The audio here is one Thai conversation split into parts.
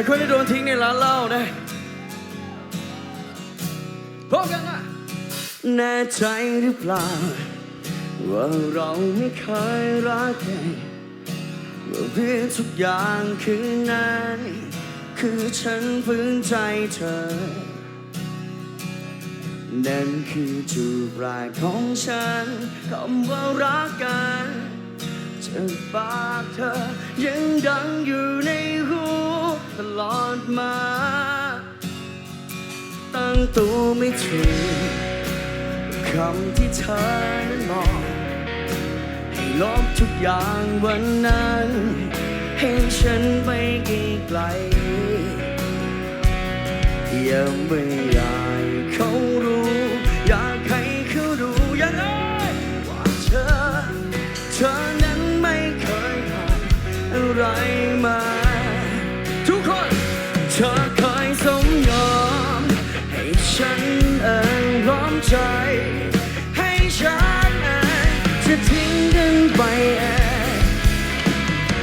กับคนที่โดนทิ้งในร้านเหล้านะพร้อมกันนะแน่ใจหรือเปล่า ว่าเราไม่เคยรักกันว่าเรื่องทุกอย่างคืนนั้นคือฉันฝืนใจเธอ นั่นคือจุดแรกของฉันคำว่ารักกันจากปากเธอยังดังอยู่ในหู ตลอดมา ตั้งตัวไม่ถูกคำที่เธอนั้นบอกให้ลบทุกอย่างวันนั้น ให้ฉันไปไกลๆยังไม่อยากเขารู้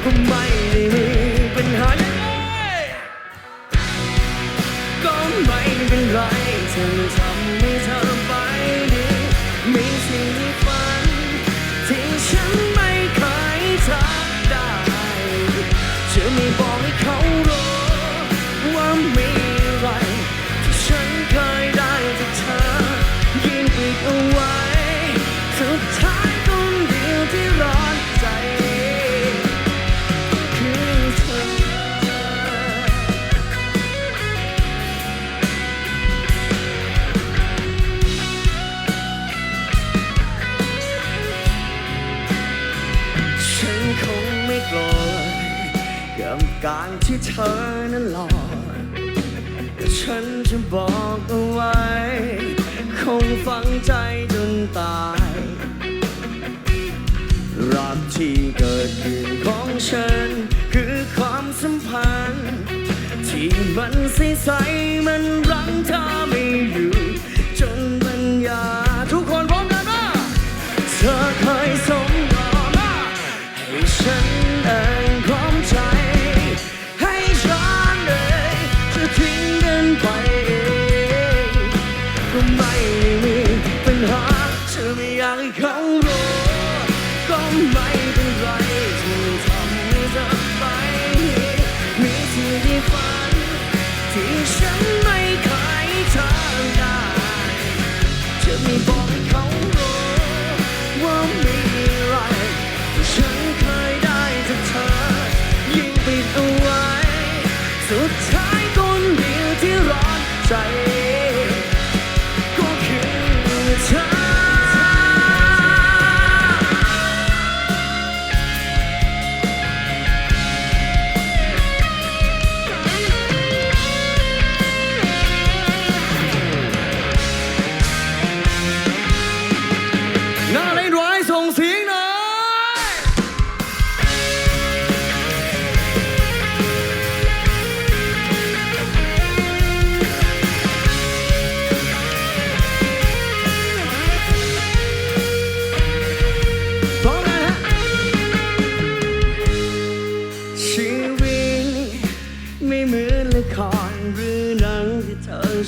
ก็ไม่ได้มี กับการที่เธอนั้นหลอกแต่ฉันจะบอกเอาไว้ คงฝังใจจนตายรักที่เกิดขึ้นของฉัน คือความสัมพันธ์ ที่มันใสๆมันรังเธอไม่อยู่ จนปัญญาทุกคนพร้อมกันนะเธอเคยส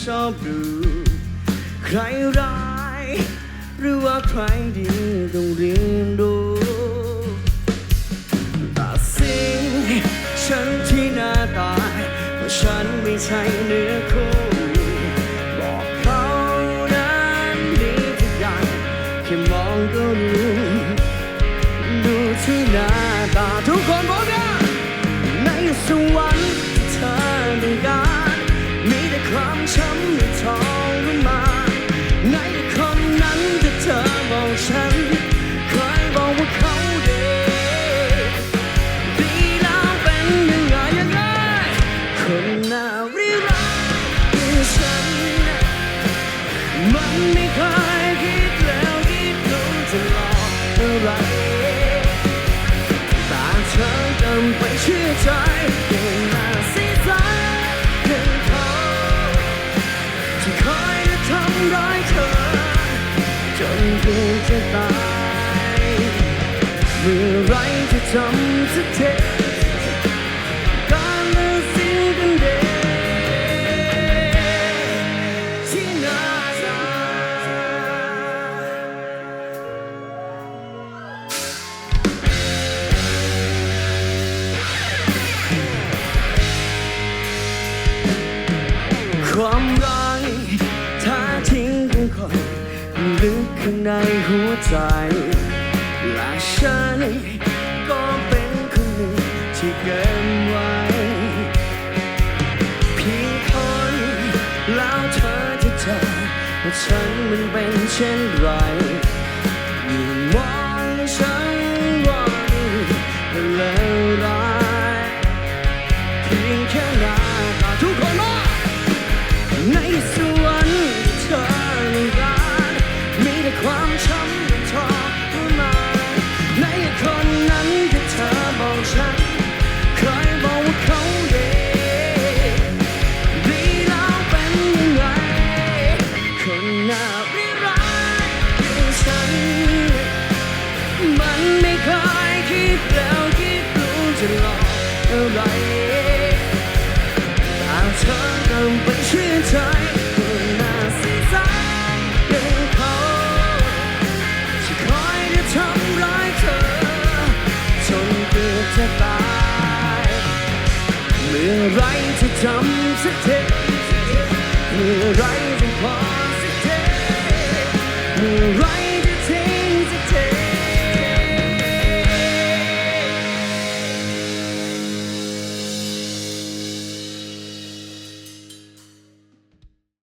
ชอบดูใครร้าย หรือว่าใครดีต้องเรียนรู้ตัดสินฉันที่หน้าตาเพราะฉันไม่ใช่เนื้อคู่ ไรแต่เธอจำไปเชื่อใจเก่งมาสีสายเพียงเขาที่คอยจะทำร้ายเธอ จนเกือบจะตาย เมื่อไรจะจำสักที ข้างในหัวใจ และฉันก็เป็นคนหนึ่งที่เกินไว้เพียงคนแล้วเธอจะเจอว่าฉันมันเป็นเช่นไร ไม่เคยคิดแล้วคิดรู้จะหลอกอะไรแต่เธอก็ไปเชื่อใจคนหน้าใสๆอย่างเขาที่คอยจะทำร้ายเธอจนเกือบจะตายเมื่อไรจะจำสักทีเมื่อไรจะพอสักทีเมื่อไร